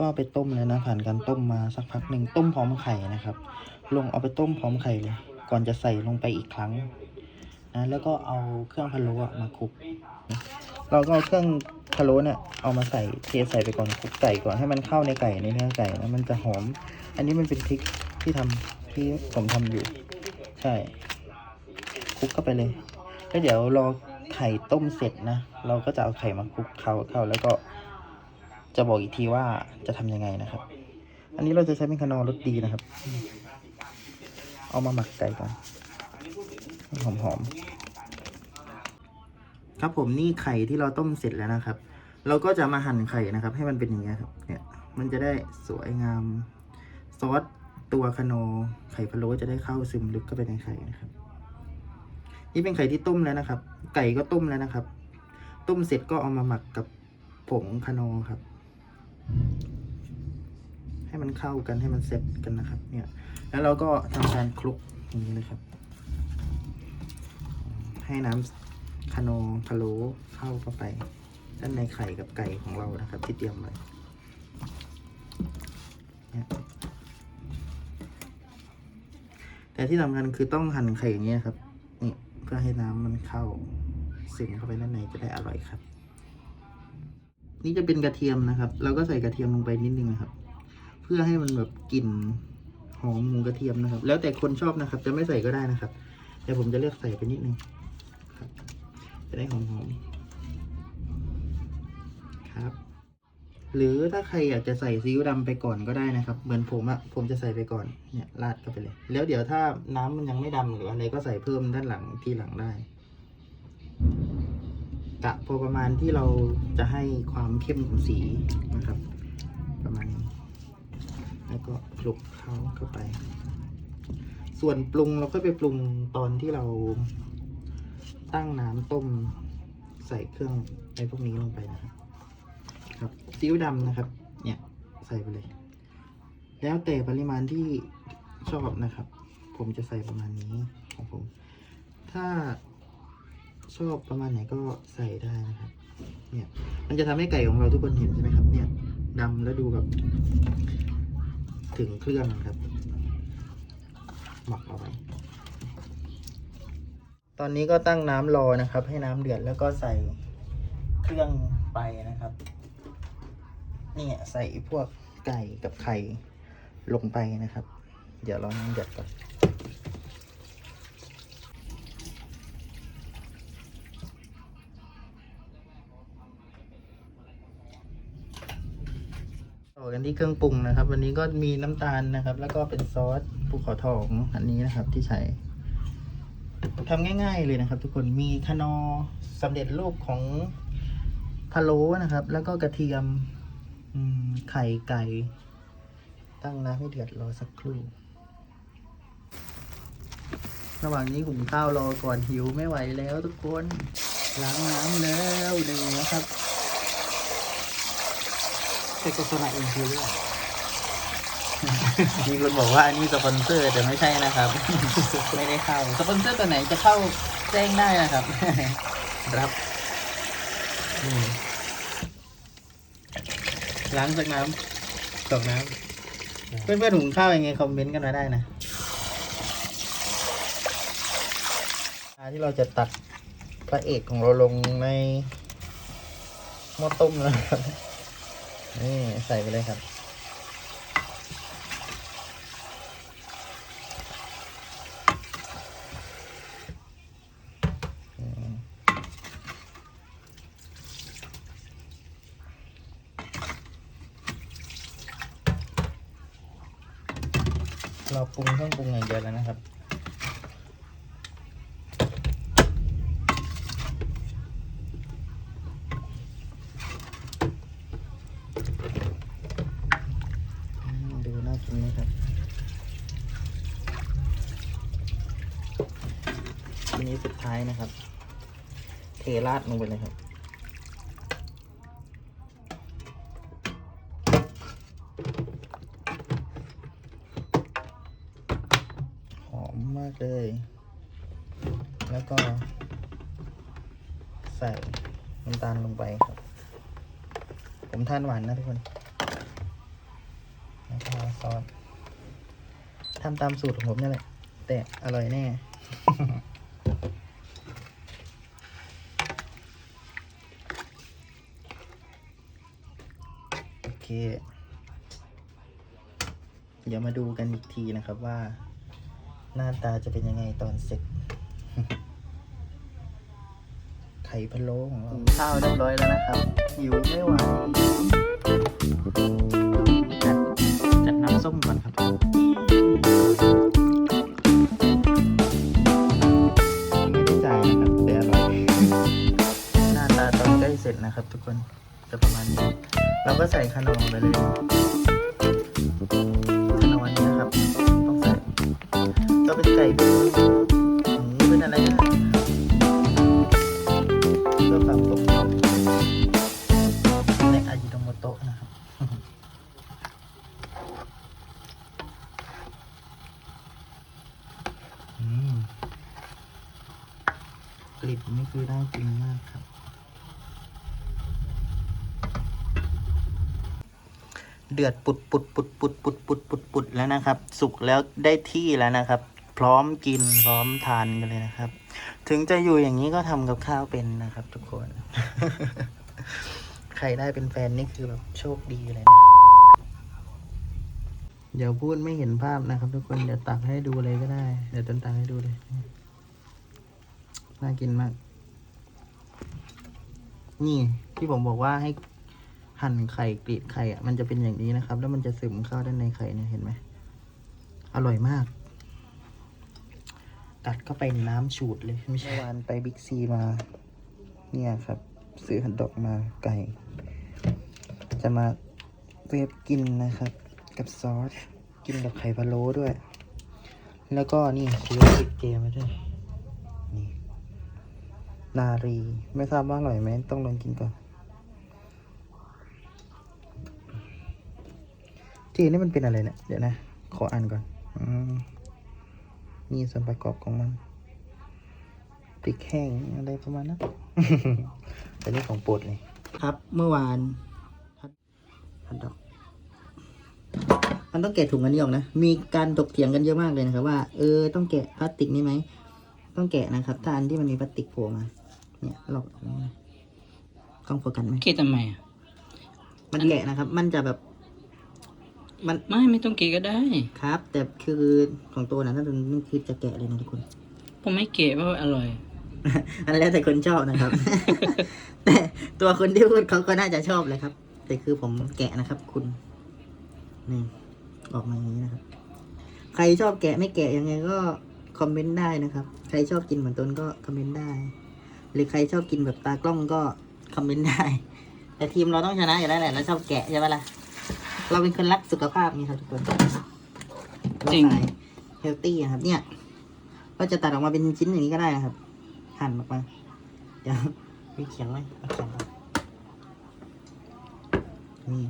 ก็ไปต้มเลยนะ ผ่านการต้มมาสักพักหนึ่งต้มพร้อมไข่นะครับ ลงเอาไปต้มพร้อมไข่เลย ก่อนจะใส่ลงไปอีกครั้งนะแล้วก็เอาเครื่องพะโล้อะมาคลุกเราก็เอาเครื่องพะโล้เนี่ยเอามาใส่เทใส่ไปก่อนคลุกไก่ก่อนให้มันเข้าในไก่ในเนื้อไก่แล้วมันจะหอม อันนี้มันเป็นทริคที่ทำที่ผมทำอยู่ ใช่คลุกเข้าไปเลยแล้วเดี๋ยวรอไข่ต้มเสร็จนะ เราก็จะเอาไข่มาคลุกเข้าเข้าแล้วก็ จะบอกอีกทีว่าจะทำยังไงนะครับ อันนี้เราจะใช้เป็นคานอรสดีนะครับ เอามาหมักไก่ก่อนให้หอมครับผมนี่ไข่ที่เราต้มเสร็จแล้วนะครับ เราก็จะมาหั่นไข่นะครับ ให้มันเป็นอย่างนี้ยครับ เนี่ย มันจะได้สวยงาม ซอสตัวคานอไข่พะโล้จะได้เข้าซึมลึกเข้าไปในไข่นะครับ นี่เป็นไข่ที่ต้มแล้วนะครับ ไก่ก็ต้มแล้วนะครับ ต้มเสร็จก็เอามาหมักกับผงคานอครับ ให้มันเข้ากันให้มันเซ็ตกันนะครับ เนี่ย แล้วเราก็ทำการคลุกอย่างนี้เลยครับ ให้น้ำคานอพะโล้เข้าเข้าไปด้านในไข่กับไก่ของเรานะครับ ที่เตรียมไว้แต่ที่สำคัญคือต้องหั่นไข่อย่างนี้ครับ นี่เพื่อให้น้ำมันเข้าซึมเข้าไปด้านในจะได้อร่อยครับ นี่จะเป็นกระเทียมนะครับ เราก็ใส่กระเทียมลงไปนิดนึงนะครับ เพื่อให้มันแบบกลิ่นหอมหมูกระเทียมนะครับ แล้วแต่คนชอบนะครับ จะไม่ใส่ก็ได้นะครับ แต่ผมจะเลือกใส่ไปนิดนึงครับ จะได้หอมๆครับ หรือถ้าใครอยากจะใส่ซีอิ๊วดำไปก่อนก็ได้นะครับ เหมือนผมอะผมจะใส่ไปก่อนเนี่ยราดเข้าไปเลย แล้วเดี๋ยวถ้าน้ำมันยังไม่ดำหรืออะไรก็ใส่เพิ่มด้านหลังทีหลังได้ กะพอประมาณที่เราจะให้ความเข้มของสีนะครับ ประมาณนี้ แล้วก็คลุกเขาเข้าไป ส่วนปรุงเราก็ไปปรุงตอนที่เราตั้งน้ำต้มใส่เครื่องในพวกนี้ลงไปนะครับครับซีอิ๊วดำนะครับ เนี่ยใส่ไปเลย แล้วแต่ปริมาณที่ชอบนะครับ ผมจะใส่ประมาณนี้ของผม ถ้า ชอบประมาณไหนก็ใส่ได้นะครับ เนี่ย มันจะทำให้ไก่ของเราทุกคนเห็นใช่ไหมครับ เนี่ยดำแล้วดูแบบถึงเครื่องครับ หมักเอาไว้ ตอนนี้ก็ตั้งน้ำรอนะครับ ให้น้ำเดือดแล้วก็ใส่เครื่องไปนะครับ เนี่ยใส่พวกไก่กับไข่ลงไปนะครับ เดี๋ยวรอน้ำเดือดก่อน กันที่เครื่องปรุงนะครับ วันนี้ก็มีน้ำตาลนะครับ แล้วก็เป็นซอสภูเขาทองอันนี้นะครับที่ใช้ทำง่าย ๆ เลยนะครับ ทุกคนมีคนอสำเร็จรูปของพะโล้นะครับ แล้วก็กระเทียมอืมไข่ไก่ ตั้งน้ำให้เดือดรอสักครู่ ระหว่างนี้หุงข้าวรอก่อนหิวไม่ไหวแล้วทุกคนล้างน้ำแล้วหนึ่งนะครับ เป็นโฆษณาเองคือเรื่องมีคนบอกว่าอันนี้สปอนเซอร์แต่ไม่ใช่นะครับ ไม่ได้เข้าสปอนเซอร์ตัวไหนจะเข้าแจ้งได้นะครับรับล้างจากน้ำตกน้ำเพื่อนเพื่อนๆหุงข้าวยังไงคอมเมนต์กันมาได้นะที่เราจะตักพระเอกของเราลงในหม้อต้มนะครับ นี่ใส่ไปเลยครับ เราปรุงเครื่องปรุงอย่างเดียวแล้วนะครับ อืมดูน่ากินไหมครับ อันนี้สุดท้ายนะครับ เทราดลงไปเลยครับ หอมมากเลย แล้วก็ใส่น้ำตาลลงไปครับ ผมทานหวานนะทุกคนแล้วก็ซอสทำตามสูตรของผมนี่แหละ แต่อร่อยแน่ เคเดี๋ยวมาดูกันอีกทีนะครับว่า หน้าตาจะเป็นยังไงตอนเสร็จ ไข่พะโล้ของเราข้าวเรียบร้อยแล้วนะครับ หิวไม่ไหวจัดจัดน้ำส้มก่อนครับไม่ได้จ่ายนะครับแต่อร่อยหน้าตาตอนใกล้เสร็จนะครับทุกคน เราก็ใส่ขนมไปเลยขนมอันนี้นะครับ ต้องใส่ก็เป็นไก่เป็นหมูเป็นอะไรนะเพื่อความกลมกล่อมในอาจิโนโมโตะนะครับอืมกลิ่นนี่คือน่ากินมากครับ เดือดปุดปุดปุดปุดปุดปุดปุดปุดแล้วนะครับ สุกแล้วได้ที่แล้วนะครับ พร้อมกินพร้อมทานกันเลยนะครับ ถึงจะอยู่อย่างนี้ก็ทำกับข้าวเป็นนะครับ ทุกคน ใครได้เป็นแฟนนี่คือแบบโชคดีเลยนะเดี๋ยวพูดไม่เห็นภาพนะครับ ทุกคนเดี๋ยวตักให้ดูเลยก็ได้ เดี๋ยวต้นตักให้ดูเลยน่ากินมาก นี่ที่ผมบอกว่าให้ หั่นไข่กรีดไข่อะมันจะเป็นอย่างนี้นะครับ แล้วมันจะซึมเข้าด้านในไข่เนี่ยเห็นไหมอร่อยมากกัดเข้าไปในน้ำฉูดเลยไม่ใช่วานไปบิ๊กซีมา เนี่ยครับ ซื้อหันดอกมาไก่ จะมาเวฟกินนะครับ กับซอส กินกับไข่พะโล้ด้วย แล้วก็นี่ซื้อติดเกมมาด้วยนี่นารี ไม่ทราบว่าอร่อยไหมต้องลองกินก่อน ทีนี่มันเป็นอะไรเนี่ย เดี๋ยวนะ ขออ่านก่อนอมนี่ส่วนประกอบของมันพริกแห้งอะไรประมาณนั้นแต่นี่ของโปรดเลยครับ เมื่อวานพันดอกมันต้องแกะถุงอันนี้ออกนะ มีการตกเถียงกันเยอะมากเลยนะครับ ว่า เออ ต้องแกะพลาสติกนี่ไหม ต้องแกะนะครับ ถ้าอันที่มันมีพลาสติกโผล่มา เนี่ยหลอกกล้องโฟกัสไหมเกะทำไมอะ มันแกะนะครับ มันจะแบบ มันไม่ไม่ต้องเกะก็ได้ ครับ แต่คือของตัวนะถ้าเป็นนี่คือจะแกะเลยนะทุกคน ผมไม่เกะเพราะว่าอร่อย อันแล้วแต่คนชอบนะครับ แต่ตัวคนที่พูดเขาก็น่าจะชอบเลยครับ แต่คือผมแกะนะครับ คุณนี่ออกมาอย่างนี้นะครับ ใครชอบแกะไม่แกะยังไงก็คอมเมนต์ได้นะครับ ใครชอบกินเหมือนต้นก็คอมเมนต์ได้ หรือใครชอบกินแบบตากล้องก็คอมเมนต์ได้ แต่ทีมเราต้องชนะอยู่แล้วแหละเราชอบแกะใช่ไหมล่ะ เราเป็นคนรักสุขภาพนี่ครับทุกคนจริงเฮลตี้ครับ เนี่ย ก็จะตัดออกมาเป็นชิ้นอย่างนี้ก็ได้นะครับ หั่นออกมาเดี๋ยวมีเขียงไหมเอาเขียงมานี่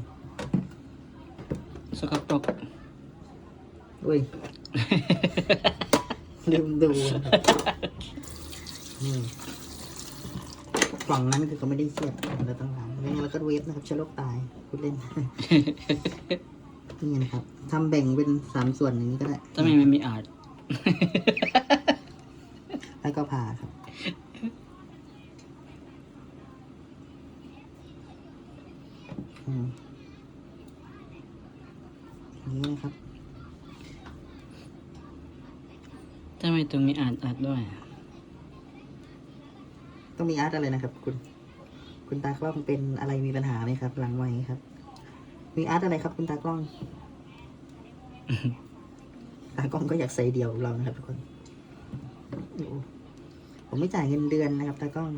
สกปรกอุ้ยลืมดูนะครับนี่กล่องนั้นคือเขาไม่ได้เสียบเราต้องล้างไม่งั้นเราก็เวฟนะครับเชื้อโรคตาย พูดเล่น นี่นะครับทำแบ่งเป็นสามส่วนอย่างนี้ก็ได้ ทำไมมันมีอาร์ตแล้วก็ผ่าครับ อืมอย่างนี้นะครับ ทำไมต้องมีอาร์ตอาร์ตด้วยอะต้องมีอาร์ตอะไรนะครับ คุณ คุณตากล้องเป็นอะไรมีปัญหาไหมครับ หลังไว้ครับ มีอาร์ตอะไรครับ คุณตากล้อง ตากล้องก็อยากใส่เดียวกับเรานะครับทุกคนโอ้ผมไม่จ่ายเงินเดือนนะครับ ตากล้อง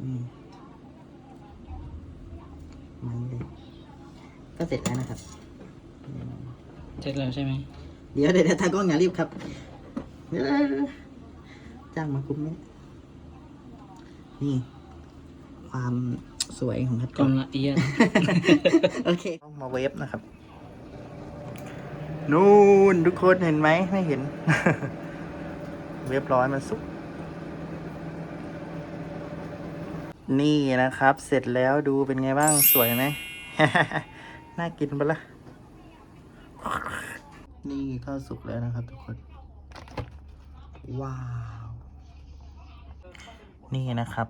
อืมมันเลยก็เสร็จแล้วนะครับ เสร็จแล้วใช่ไหม เดี๋ยวเดี๋ยวเดี๋ยวตากล้องอย่ารีบครับเดี๋ยวเดี๋ยวเดี๋ยว จ้างมาคุ้มไหมนี่ ความสวยของทัดกลมละเอียด โอเคต้องมาเวฟนะครับ นู่นทุกคนเห็นไหมไม่เห็น เวฟร้อยมันสุก นี่นะครับ เสร็จแล้วดูเป็นไงบ้างสวยไหม น่ากินปะละ่ะ นี่ก็สุกแล้วนะครับทุกคน ว้าว นี่นะครับ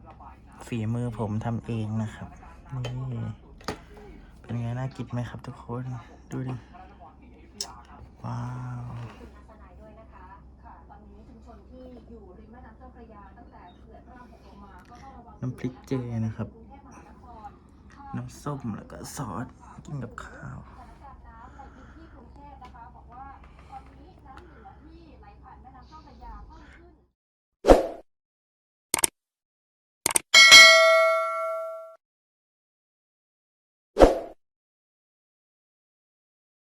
ฝีมือผมทำเองนะครับ นี่ เป็นไงน่ากินไหมครับทุกคน ดูดิ ว้าวน้ำพริกเจนะครับ น้ำส้มแล้วก็ซอส กินกับข้าว